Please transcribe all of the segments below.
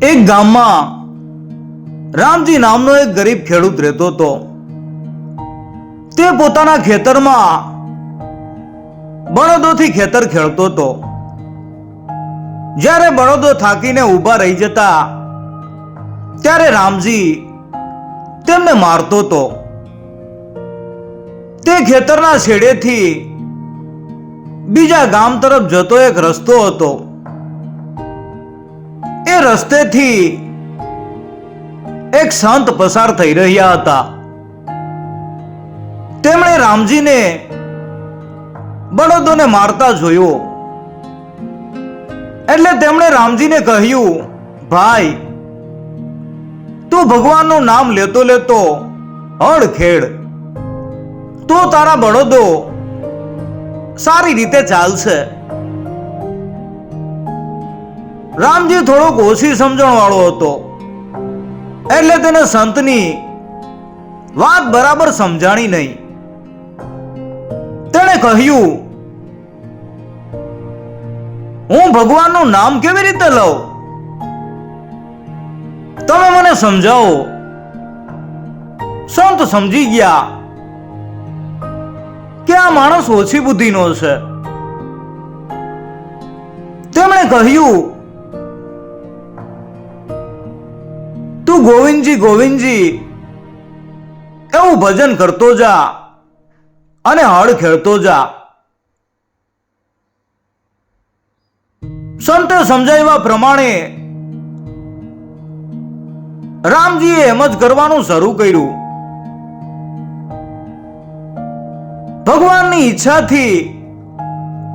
એક ગામમાં રામજી નામનો એક ગરીબ ખેડૂત રહેતો હતો. તે પોતાના ખેતરમાં બળદોથી ખેતર ખેડતો હતો. જ્યારે બળદો થાકીને ઊભા રહી જતા ત્યારે રામજી તેમને મારતો હતો. તે ખેતરના છેડેથી બીજા ગામ તરફ જતો એક રસ્તો હતો. રસ્તેથી એક સંત પસાર થઈ રહ્યા હતા. તેમણે રામજીને બળદોને મારતા જોયો. એટલે તેમણે રામજીને કહ્યું, ભાઈ, તું ભગવાનનું નામ લેતો લેતો હળ તો તારા બળદો સારી રીતે ચાલશે. રામજી થોડોક ઓછી સમજણ વાળો હતો. એટલે તેને સંતની વાત બરાબર સમજાણી નહીં. તેણે કહ્યું, હું ભગવાનનું નામ કેવી રીતે લઉં? તમે મને સમજાવો. સંત સમજી ગયા કે આ માણસ ઓછી બુદ્ધિનો છે. તેમણે કહ્યું ગોવિંદજી ગોવિંદજી, એવું ભજન કરતો જા અને હળ ખેડતો જા. સંતે સમજાવ્યા પ્રમાણે રામજીએ એમ જ કરવાનું શરૂ કર્યું. ભગવાનની ઈચ્છાથી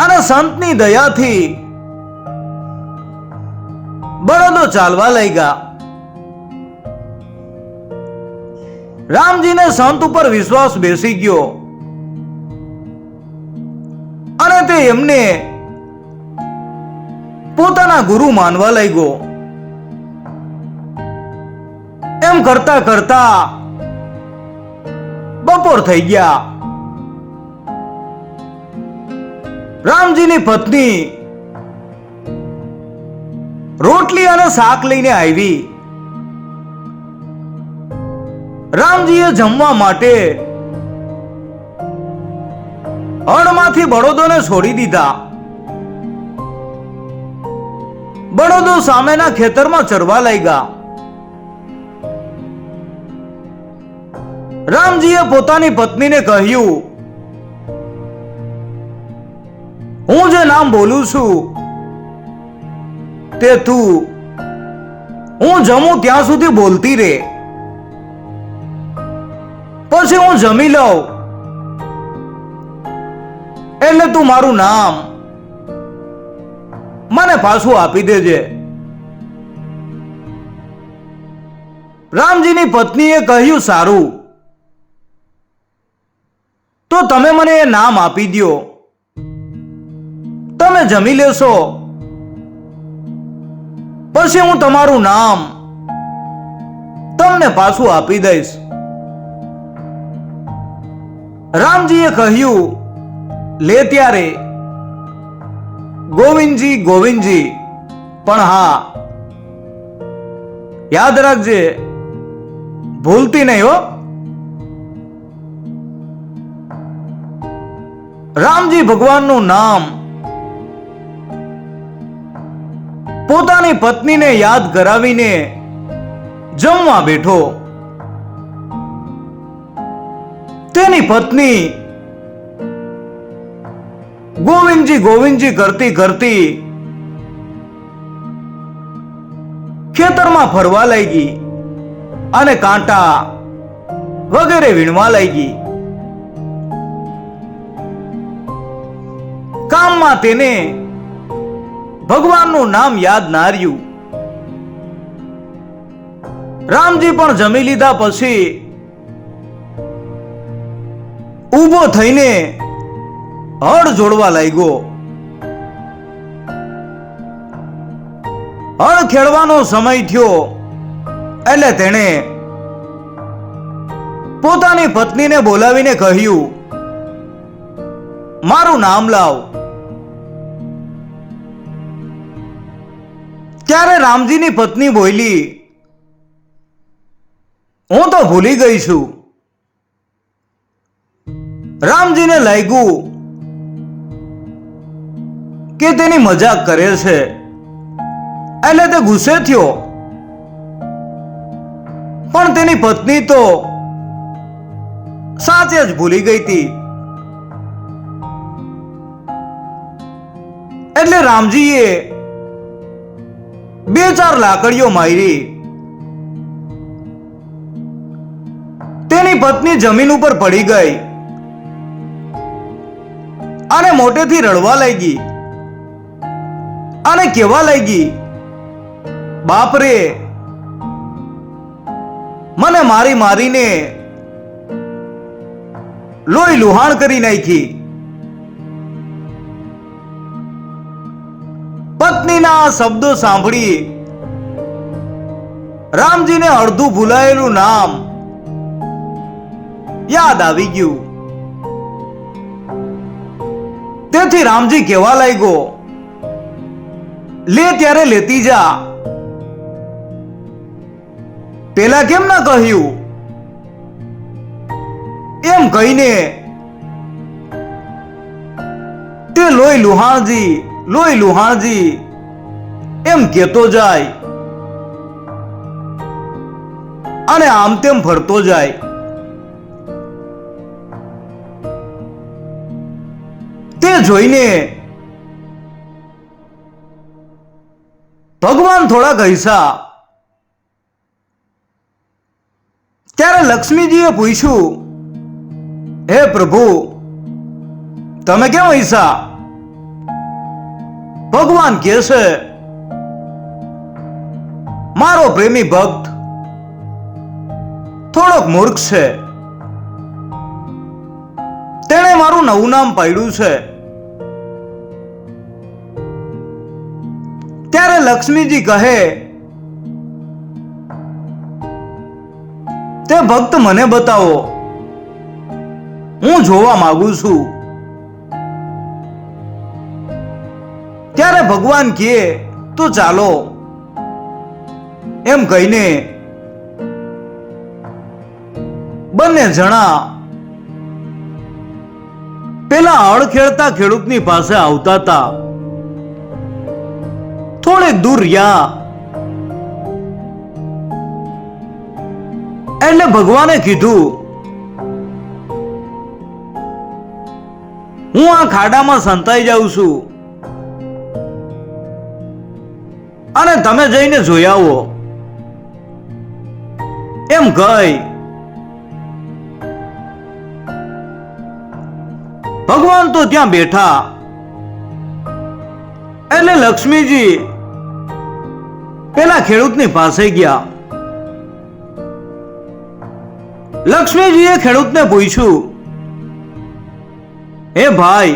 અને સંતની દયાથી બળદો ચાલવા લાગ્યા. રામજીને સંત ઉપર વિશ્વાસ બેસી ગયો. અને તે એમને પોતાના ગુરુ માનવા લાગ્યો. એમ કરતા કરતા બપોર થઈ ગયા. રામજીની પત્ની રોટલી અને શાક લઈને આવી. રામજીએ જમવા માટે અણમાંથી બળદોને છોડી દીધા. બળદો સામેના ખેતરમાં ચરવા લાગ્યા. રામજીએ પોતાની પત્નીને કહ્યું, હું જે નામ બોલું છું તે તું. હું જમું ત્યાં સુધી બોલતી રે. પછી હું જમી લઉં. એટલે તું મારું નામ મને પાછું આપી દેજે. રામજીની પત્નીએ કહ્યું સારું. તો તમે મને એ નામ આપી દ્યો. તમે જમી લેશો. પછી હું તમારું નામ તમને પાછું આપી દઈશ. રામજીએ કહ્યું, લે ત્યારે, ગોવિંદજી ગોવિંદજી, પણ હા, યાદ રાખજે, ભૂલતી નહીં હો. રામજી ભગવાનનું નામ પોતાની પત્નીને યાદ કરાવીને જમવા બેઠો. તેની પત્ની ગોવિંદજી ગોવિંદજી કરતી કરતી ખેતરમાં ફરવા લાગી અને કાંટા વગેરે વીણવા લાગી કામમાં તેને ભગવાનનું નામ યાદ ના રહ્યું. રામજી પણ જમી લીધા પછી ઊભો થઈને હળ જોડવા લાગ્યો. હળ ખેડવાનો સમય થયો એટલે તેણે પોતાની પત્નીને બોલાવીને કહ્યું, મારું નામ લાવ. ત્યારે રામજીની પત્ની બોલી, હું તો ભૂલી ગઈ છું. રામજીને લાગ્યું કે તેની મજાક કરે છે. એટલે તે ગુસ્સે થયો. પણ તેની પત્ની તો સાચે જ ભૂલી ગઈ હતી. એટલે રામજીએ બે ચાર લાકડીઓ મારી. તેની પત્ની જમીન ઉપર પડી ગઈ. અને મોટેથી રડવા લાગી. અને કહેવા લાગી, બાપરે, મને મારી મારીને લોહી લુહાણ કરી નાખી. પત્નીના આ શબ્દો સાંભળી રામજીને અડધું ભૂલાયેલું નામ યાદ આવી ગયું. તેથી રામજી કહેવા લાગ્યો, લે ત્યારે લેતી જા. પેલા કેમ ના કહ્યું? એમ કહીને તે લોહી લુહાણજી લોહી લુહાણજી એમ કેતો જાય અને આમ તેમ ફરતો જાય. જોઈને ભગવાન થોડા હૈસા ત્યારે લક્ષ્મીજીએ પૂછ્યું, હે પ્રભુ, તમે કેમ હૈસા ભગવાન કે છે મારો પ્રેમી ભક્ત થોડોક મૂર્ખ છે. તેણે મારું નવું નામ પાડ્યું છે. લક્ષ્મીજી કહે, તે ભક્ત મને બતાવો. હું જોવા માંગુ છું. ત્યારે ભગવાન કહે, તો ચાલો. એમ કહીને બંને જણા પેલા હળ ખેડતા ખેડૂતની પાસે આવતા હતા. થોડેક દૂર રહ્યા. એટલે ભગવાને કીધું, હું આ ખાડામાં સંતાઈ જાઉં છું. અને તમે જઈને જોઈ આવો. એમ કહી, ભગવાન તો ત્યાં બેઠા. એટલે લક્ષ્મીજી પેલા ખેડૂતની પાસે ગયા. લક્ષ્મીજીએ ખેડૂતને પૂછ્યું, હે ભાઈ,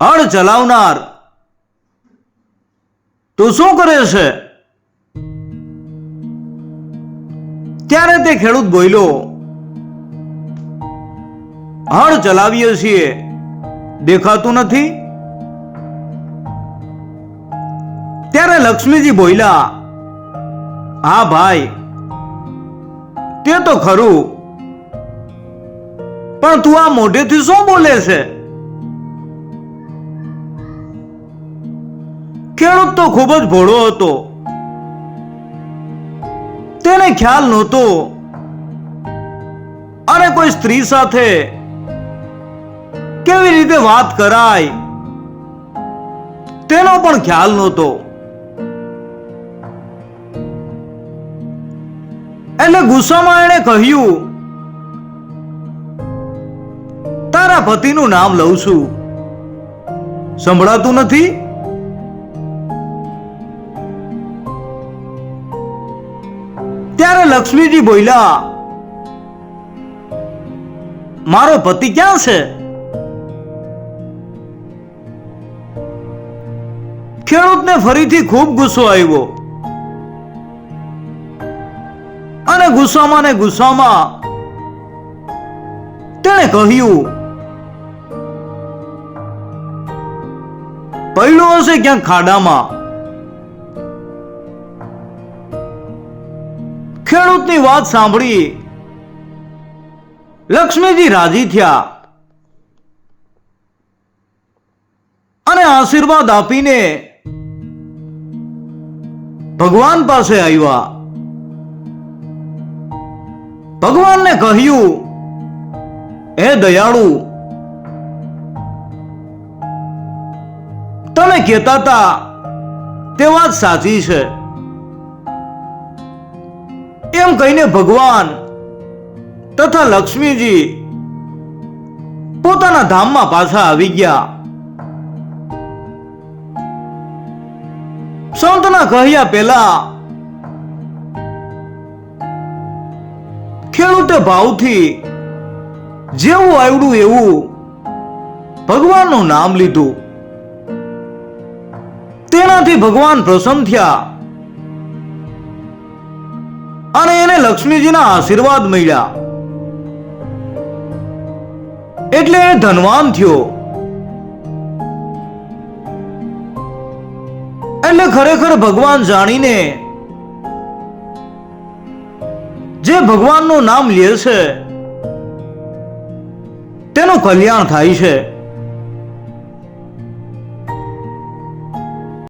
હળ ચલાવનાર તું શું કરે છે? ત્યારે તે ખેડૂત બોલ્યો, હળ ચલાવીએ છીએ, દેખાતું નથી. લક્ષ્મીજી બોલ્યા, હા ભાઈ, તે તો ખરું. પણ તું આ મોઢેથી શું બોલે છે? ખેડૂત તો ખૂબ જ ભોળો હતો. તેને ખ્યાલ નહોતો. અને કોઈ સ્ત્રી સાથે કેવી રીતે વાત કરાય? તેનો પણ ખ્યાલ નહોતો. એટલે ગુસ્સામાં એણે કહ્યું, તારા પતિનું નામ લઉં છું. સંભળાતું નથી? ત્યારે લક્ષ્મીજી બોલ્યા, મારો પતિ ક્યાં છે? ખેડૂતને ફરીથી ખૂબ ગુસ્સો આવ્યો. અને ગુસ્સામાં ને ગુસ્સામાં તેણે કહ્યું પૈડો હશે ક્યાંક ખાડામાં. ખેડૂતની વાત સાંભળી લક્ષ્મીજી રાજી થયા અને આશીર્વાદ આપીને ભગવાન પાસે આવ્યા. ભગવાનને કહ્યું, હે દયાળુ તમે કહેતા હતા તે વાત સાચી છે. એમ કહીને ભગવાન તથા લક્ષ્મીજી પોતાના ધામમાં પાછા આવી ગયા. સંતના કહ્યા પહેલા ખેડૂતે ભાવથી જેવું આવડું એવું ભગવાનનું નામ લીધું. તેનાથી ભગવાન પ્રસન્ન થયા. અને એને લક્ષ્મીજીના આશીર્વાદ મળ્યા. એટલે એ ધનવાન થયો. એટલે ખરેખર ભગવાન જાણીને જે ભગવાનનું નામ લે છે તેનું કલ્યાણ થાય છે.